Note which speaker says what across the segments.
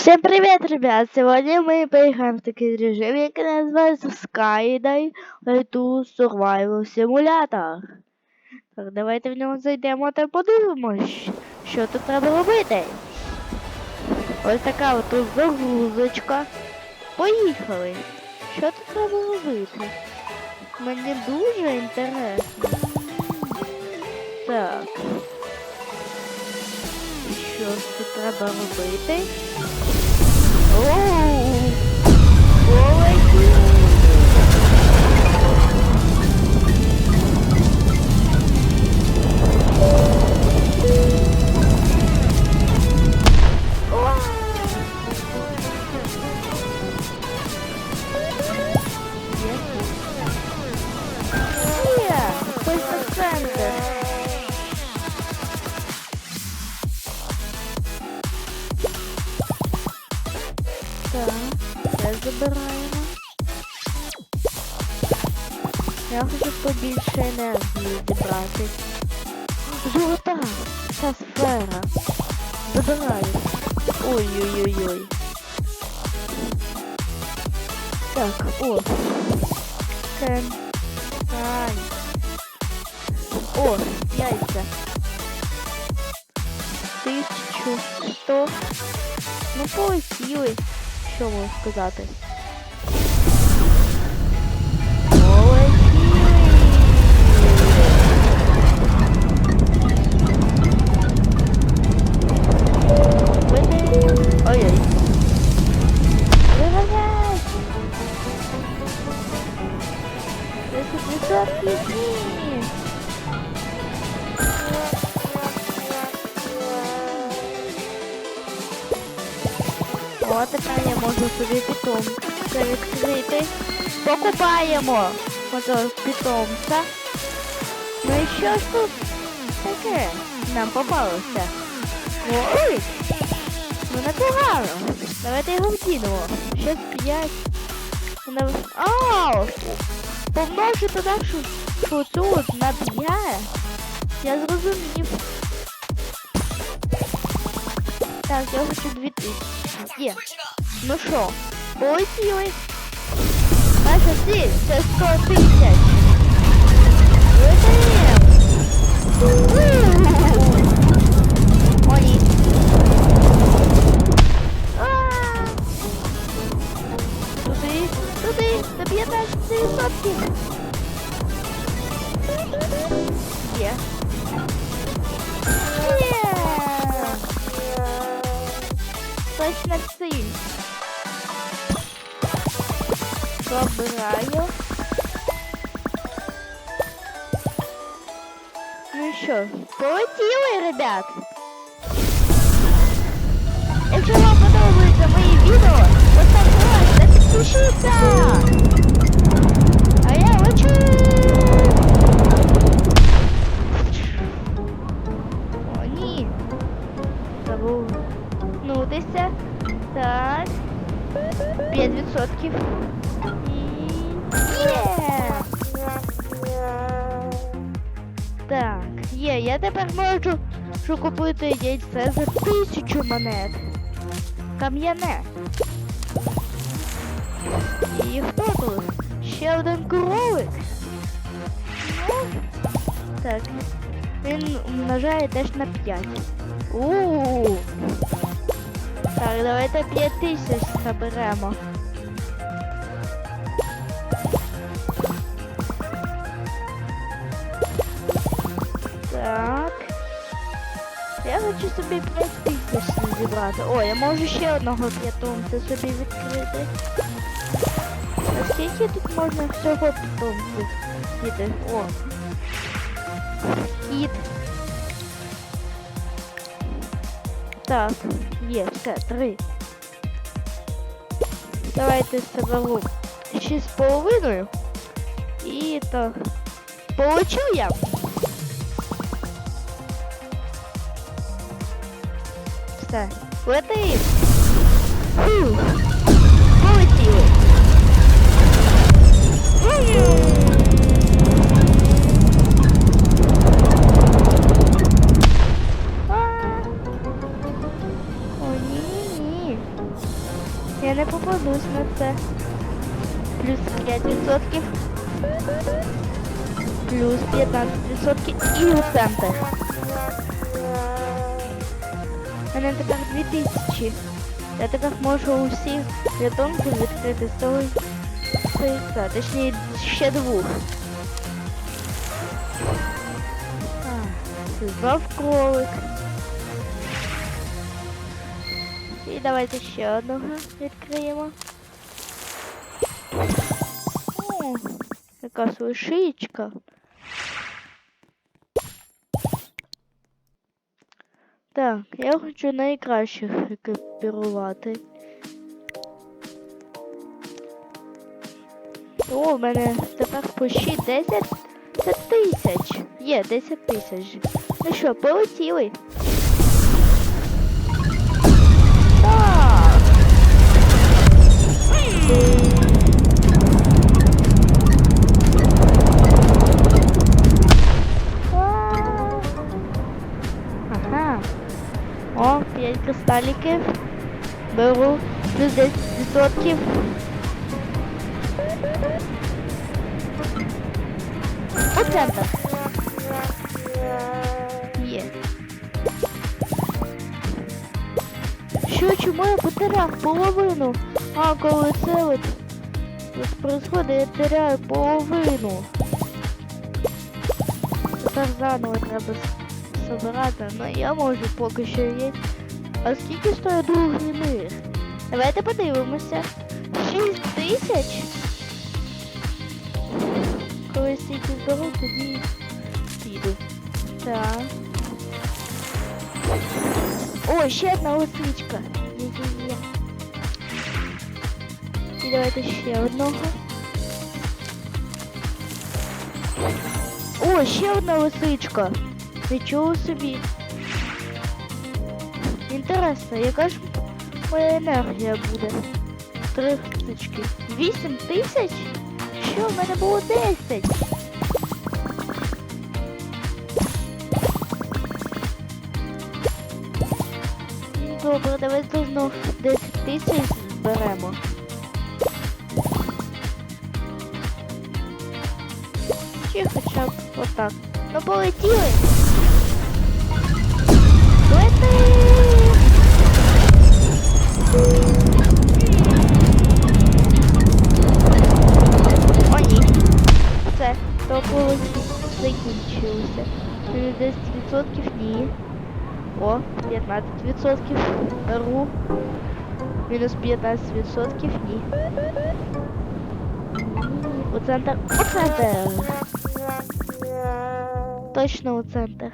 Speaker 1: Всем привет, ребят! Сегодня мы поиграем в такой режим, який називається Skydive Two Survival Simulator. Так, давайте в нього зайдемо та подивимось, що тут треба робити. Ось така от загрузочка. Поїхали! Що тут треба робити? Мені дуже інтересно. Так. Що тут треба робити? Це забираємо. Я хочу побільше енергії зібрати. Золота! Ця сфера. Забираю. Ой-ой-ой-ой. Так, о. Кен. Ай. О, яйця. Тисячу сто. Ну полетіли. Що можу сказати? Покупаємо ото питомця. Ну і що ж тут таке нам попалося? Ой! Ну непогано. Давайте його вдінемо. Ще п'ять. Ау! Помножити нашу тут на 5. Я зрозумів. Так, я хочу 2000. Є. Ну що, полетіли. I can see the score pictures. що, полетіли, ребят? Якщо вам подобаються мої відео, поставте лайк та підпишіться. А я лечу. О, ні. Забув. Ну, десь. Так. 5%. І... Є! Так, є, я тепер можу що купити яйце за тисячу монет. Кам'яне. І хто тут? Ще один кролик. Ну, так. Він умножає теж на 5. У-у-у. Так, давайте 5 тисяч заберемо. Я хочу собі 5 тисяч зібрати. О, я можу ще одного п'ятомця собі відкрити. А скільки тут можна всього питомців? Діти? О. Кіт. Так, є, все, три. Давайте соберу шість з половиною. І так. Получу я. Все. Летим. Фу. Полетіли. О. Я не попадусь на це. Плюс 5%. Плюс 15% і у центр. У мене тепер 2000. Я тепер можу усі рятунки відкрити з того яйця. Точніше, ще двох. А, Знов кролик. І давайте ще одного відкриємо. О, якась лишичка. Так, я хочу найкращих екіпірувати. О, в мене тепер почти 10 тисяч. Є 10 тисяч. Ну що, полетіли? Так. О, 5. Беру плюс 10%. У центр. Є. Що, чому я потеряв половину? А, коли це от от я теряю половину. Тепер заново треба собирати, но я можу поки що є. А скільки стоїть другий мир? Давайте подивимося. 6 тисяч? Коли стільки зберу, тоді піду. Так. О, ще одна лисичка. Є-є-є. І давайте ще одного. О, ще одна лисичка. Нічого собі. Інтересно, яка ж моя енергія буде? Три лисички. Вісім тисяч? Що, в мене було десять? Добре, давайте знов 10 тисяч зберемо. Чи хоча б отак. Ну полетіли. Закінчилося. 10% ні. О, 15% ру. Мінус 15% ні. У центр. У центр. Точно у центр.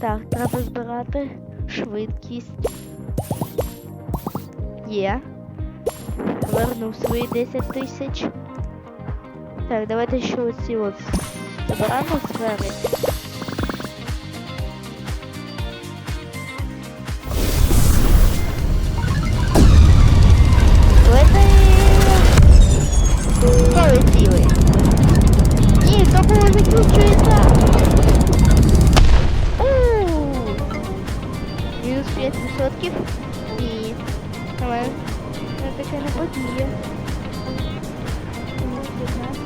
Speaker 1: Так, треба збирати швидкість. Є. Вернув свої 10 тисяч. Так, давайте ще оці от забираємо сфери. Полетіли. Ні, то було закінчується. Ууу. Мінус 5%. Ні. Давай. Це таке не подіє. Мінус 15.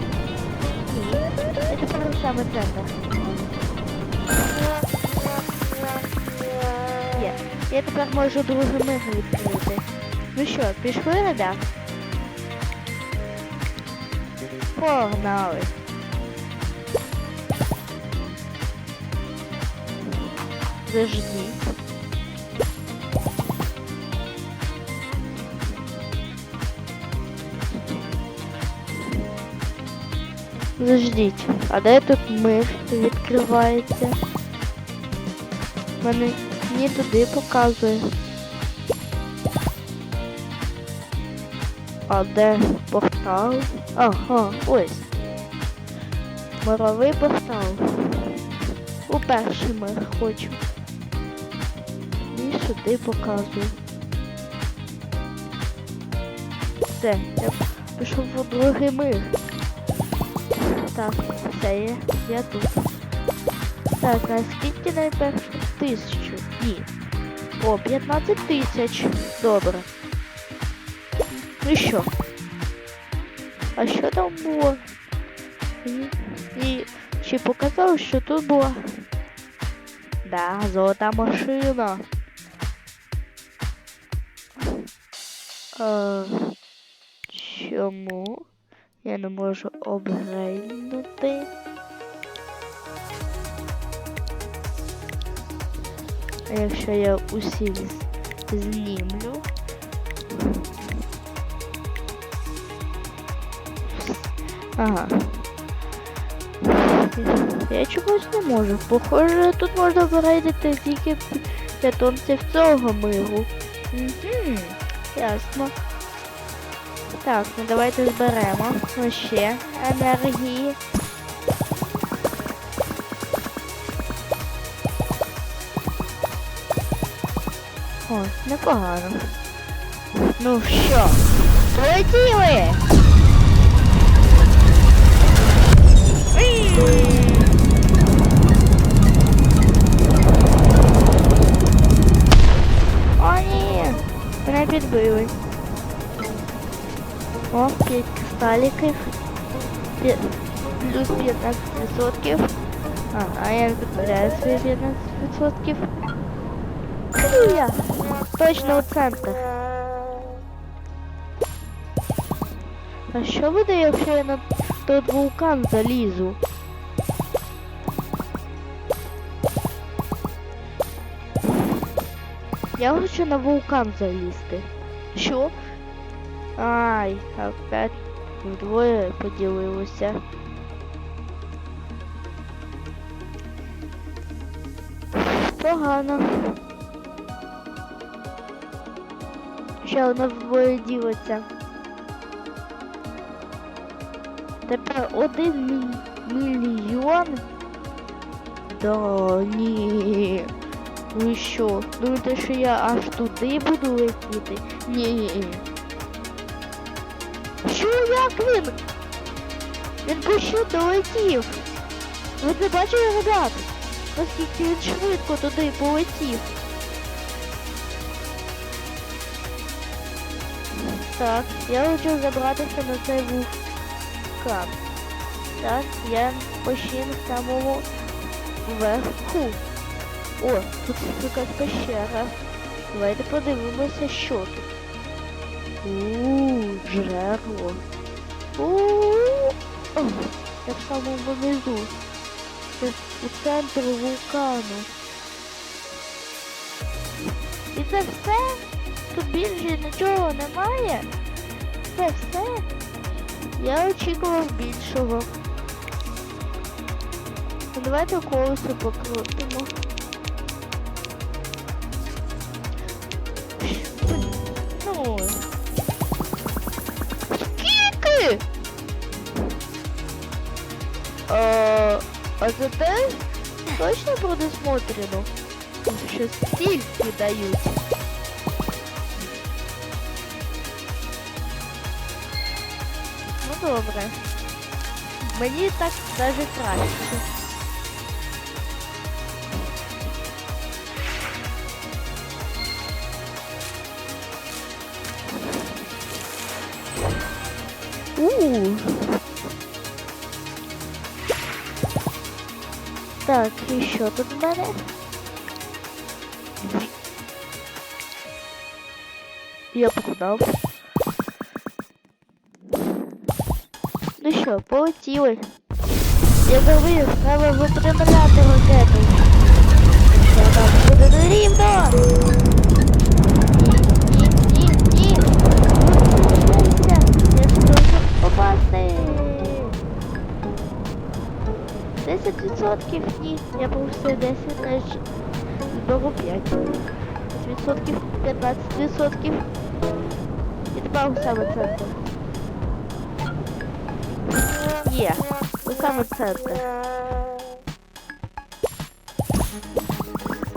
Speaker 1: Тепер саме центр. Є. Я тепер можу другий мир відкрити. Ну що, пішли, ребят? Погнали. Зажди. Заждіть. А де тут мир відкривається? Мене мені туди показує. А де портал? Ага, ось. Мировий портал. У перший мир хочу. І сюди показую. Все, я пішов у другий мир. Так, все, я, я тут. Так, а скільки найперше? Тисячу. Ні. О, 15 тисяч. Добре. Ну що? А що там було? І, чи показав, що тут була? Да, золота машина. А, чому? Я не можу обгрейнути. А якщо я усі знімлю? Ага. Я чогось не можу. Похоже, тут можна обгрейдити тільки питомців цього миру. Угу, ясно. Так, ну давайте зберемо Ну, ще енергії. О, непогано. Ну що, полетіли! О, ні! Мене підбили. О, 5 кристаликів. Плюс 15%. А, а я забираю свої 15%. Я. Точно у центр. А що буде, якщо я на той вулкан залізу? Я хочу на вулкан залізти. Що? Ай, опять вдвоє поділилося. Погано. Ще воно вдвоє ділиться. Тепер один мі- мільйон. Да, ні. Ви що? Думаєте, що я аж туди буду летіти? Ні. Як він? Він почти долетів. Ви це бачили, ребят? Наскільки він швидко туди полетів. Так, я хочу забратися на цей вулкан. Так, я почти на самому верху. О, тут якась пещера. Давайте подивимося, що тут. Ууу, джерело. Ууу, О, я в самому внизу. Це у центрі вулкану. І це все? Тут більше нічого немає? Це все? Я очікував більшого. Давайте колесо покрутимо. А, а це точно предусмотрено? Що стільки дають. Ну добре. Мені так даже краще. У. Так, і що тут в мене? Я продав. Ну що, полетіли. Я говорив, треба випрямляти ракету. Що там нерівно? 10% ні, я все 10, значить зберу 5. 10%, 15%. І тепер у саме центр. Є, у саме центр.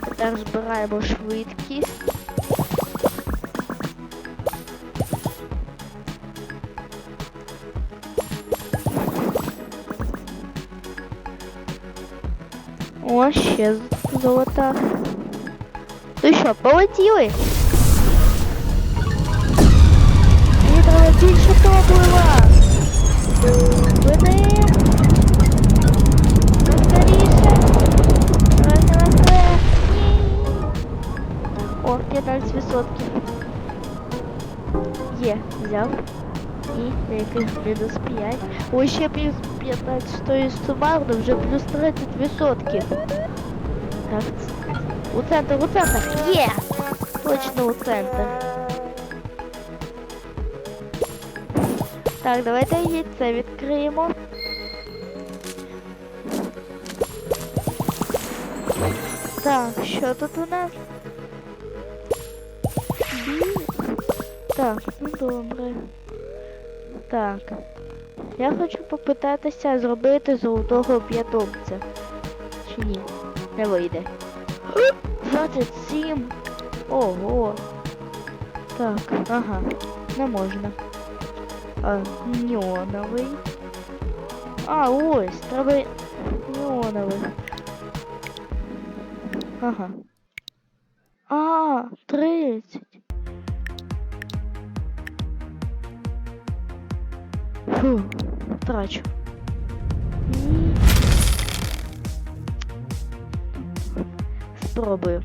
Speaker 1: Тепер збираємо швидкість. О, ще золота. Ну що, полетіли? Мені треба більше топлива. Вони. Скоріше. Давай, давай, давай. Ні. О, 15%. Є, взяв. І яких мінус 5. Ось ще плюс 15 то є сумарно, вже плюс 30%. Так. У центр, у центр. Є! Точно у центр. Так, давайте яйце відкриємо. Так, що тут у нас? Бі. Так, ну добре. Так. Я хочу попитатися зробити золотого п'ятовця. Чи ні? Не вийде. 27. Ого. Так, ага. Не можна. А, неоновий. А, ось, треба неоновий. Ага. А, 30. Фу. Спробую.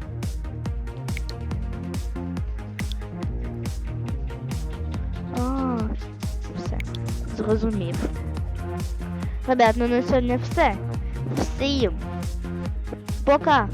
Speaker 1: А, все. Зрозумів. Ребят, ну на сьогодні все. Всім. Пока.